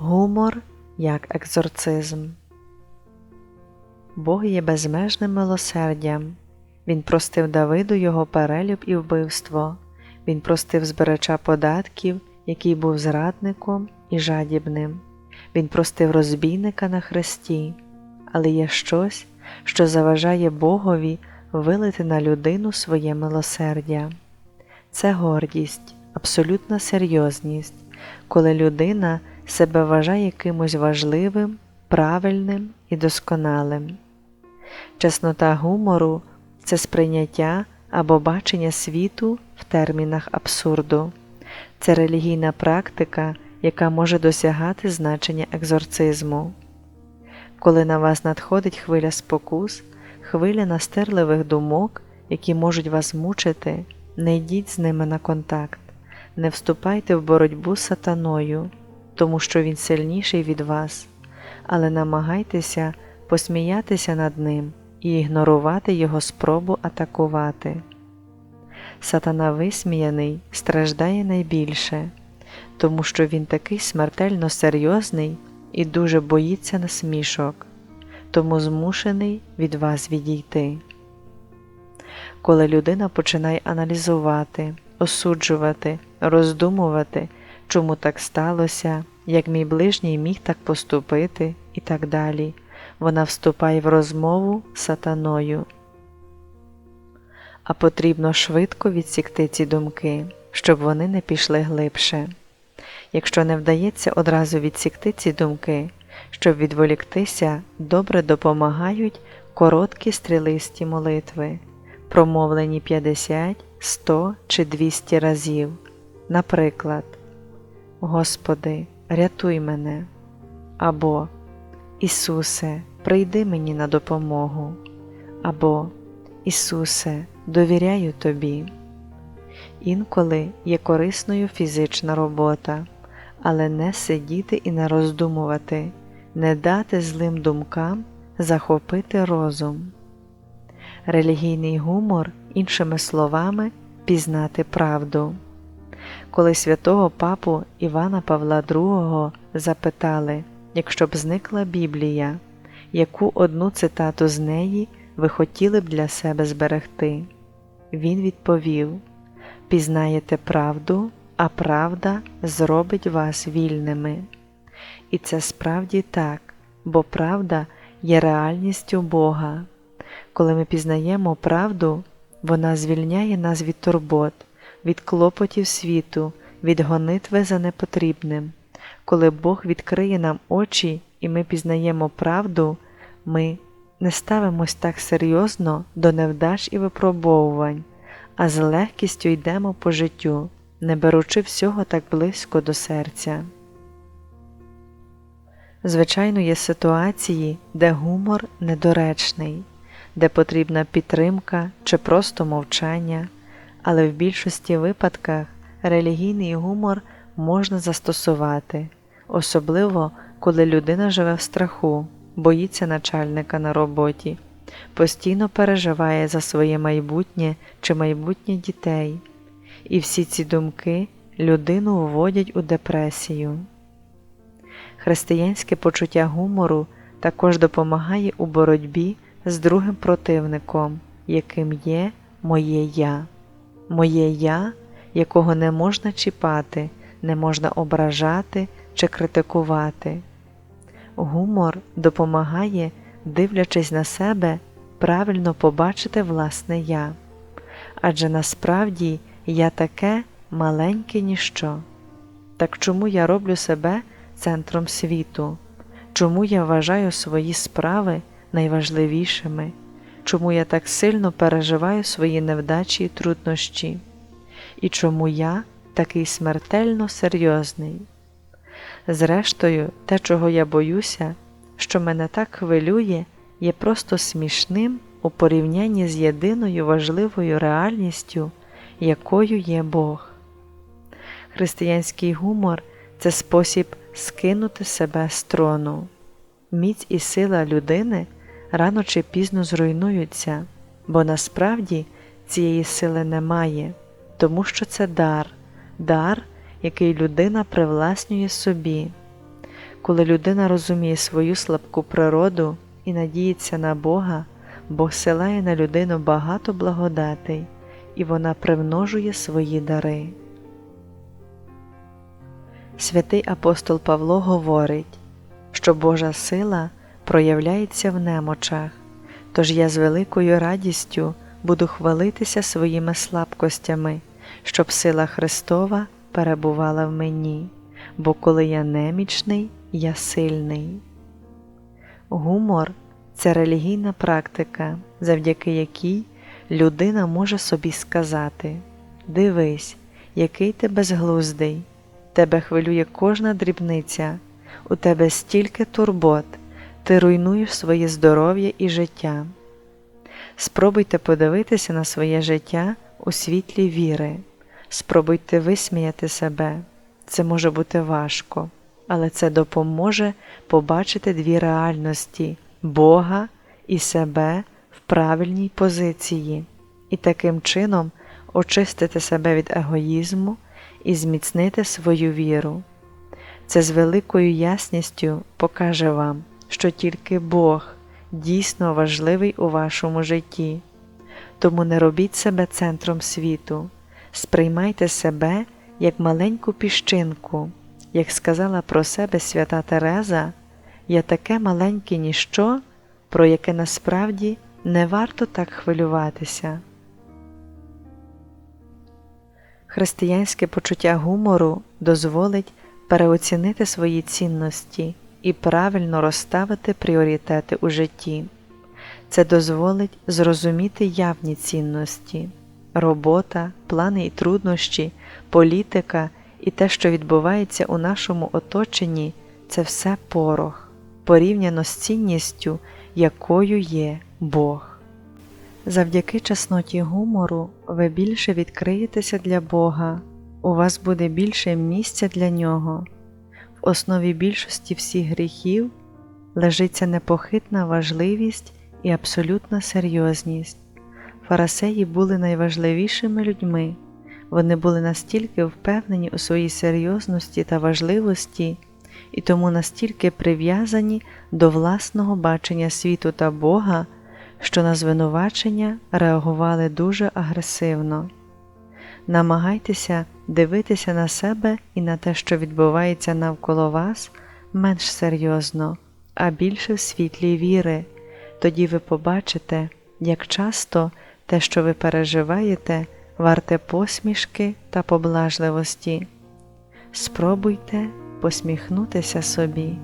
Гумор як екзорцизм. Бог є безмежним милосердям. Він простив Давиду його перелюб і вбивство. Він простив збирача податків, який був зрадником і жадібним. Він простив розбійника на хресті, але є щось, що заважає Богові вилити на людину своє милосердя. Це гордість, абсолютна серйозність, коли людина себе вважає кимось важливим, правильним і досконалим. Чеснота гумору це сприйняття або бачення світу в термінах абсурду, це релігійна практика, яка може досягати значення екзорцизму. Коли на вас надходить хвиля спокус, хвиля настирливих думок, які можуть вас мучити, не йдіть з ними на контакт, не вступайте в боротьбу з сатаною, тому що він сильніший від вас, але намагайтеся посміятися над ним і ігнорувати його спробу атакувати. Сатана висміяний страждає найбільше, тому що він такий смертельно серйозний і дуже боїться насмішок, тому змушений від вас відійти. Коли людина починає аналізувати, осуджувати, роздумувати, чому так сталося, як мій ближній міг так поступити і так далі, вона вступає в розмову з сатаною. А потрібно швидко відсікти ці думки, щоб вони не пішли глибше. Якщо не вдається одразу відсікти ці думки, щоб відволіктися, добре допомагають короткі стрілисті молитви, промовлені 50, 100 чи 200 разів. Наприклад, Господи, рятуй мене або Ісусе, прийди мені на допомогу, або Ісусе, довіряю Тобі. Інколи є корисною фізична робота, але не сидіти і не роздумувати, не дати злим думкам захопити розум. Релігійний гумор, іншими словами, пізнати правду. Коли святого папу Івана Павла II запитали, якщо б зникла Біблія, яку одну цитату з неї ви хотіли б для себе зберегти, він відповів Пізнаєте правду, а правда зробить вас вільними. І це справді так, бо правда є реальністю Бога. Коли ми пізнаємо правду, вона звільняє нас від турбот, від клопотів світу, від гонитви за непотрібним. Коли Бог відкриє нам очі і ми пізнаємо правду, ми не ставимось так серйозно до невдач і випробовувань, а з легкістю йдемо по життю, не беручи всього так близько до серця. Звичайно, є ситуації, де гумор недоречний, де потрібна підтримка чи просто мовчання, але в більшості випадках релігійний гумор можна застосувати, особливо коли людина живе в страху, боїться начальника на роботі, постійно переживає за своє майбутнє чи майбутнє дітей, і всі ці думки людину вводять у депресію. Християнське почуття гумору також допомагає у боротьбі з другим противником, яким є моє я, моє я, якого не можна чіпати, не можна ображати чи критикувати. Гумор допомагає, дивлячись на себе, правильно побачити власне я, адже насправді я таке маленьке ніщо. Так чому я роблю себе центром світу? Чому я вважаю свої справи найважливішими? Чому я так сильно переживаю свої невдачі і труднощі? І чому я такий смертельно серйозний? Зрештою, те, чого я боюся, що мене так хвилює, є просто смішним у порівнянні з єдиною важливою реальністю, якою є Бог. Християнський гумор це спосіб скинути себе з трону. Міць і сила людини рано чи пізно зруйнуються, бо насправді цієї сили немає, тому що це дар, дар, який людина привласнює собі. Коли людина розуміє свою слабку природу і надіється на Бога, Бог силає на людину багато благодатей, і вона примножує свої дари. Святий апостол Павло говорить, що Божа сила проявляється в немочах, тож я з великою радістю буду хвалитися своїми слабкостями, щоб сила Христова перебувала в мені, бо коли я немічний, я сильний. Гумор це релігійна практика, завдяки якій людина може собі сказати Дивись, який ти безглуздий, тебе хвилює кожна дрібниця, у тебе стільки турбот, ти руйнуєш своє здоров'я і життя. Спробуйте подивитися на своє життя у світлі віри, спробуйте висміяти себе. Це може бути важко, але це допоможе побачити дві реальності Бога і себе в правильній позиції, і таким чином очистити себе від егоїзму і зміцнити свою віру. Це з великою ясністю покаже вам, що тільки Бог дійсно важливий у вашому житті. Тому не робіть себе центром світу, сприймайте себе як маленьку піщинку, як сказала про себе свята Тереза, я таке маленьке ніщо, про яке насправді не варто так хвилюватися. Християнське почуття гумору дозволить переоцінити свої цінності і правильно розставити пріоритети у житті. Це дозволить зрозуміти явні цінності, робота, плани і труднощі, політика і те, що відбувається у нашому оточенні, це все порох, порівняно з цінністю, якою є Бог. Завдяки чесноті гумору ви більше відкриєтеся для Бога, у вас буде більше місця для Нього. В основі більшості всіх гріхів лежиться непохитна важливість і абсолютна серйозність. Фарасеї були найважливішими людьми, вони були настільки впевнені у своїй серйозності та важливості і тому настільки прив'язані до власного бачення світу та Бога, що на звинувачення реагували дуже агресивно. Намагайтеся дивитися на себе і на те, що відбувається навколо вас, менш серйозно, а більше в світлі віри, тоді ви побачите, як часто те, що ви переживаєте, варте посмішки та поблажливості. Спробуйте посміхнутися собі.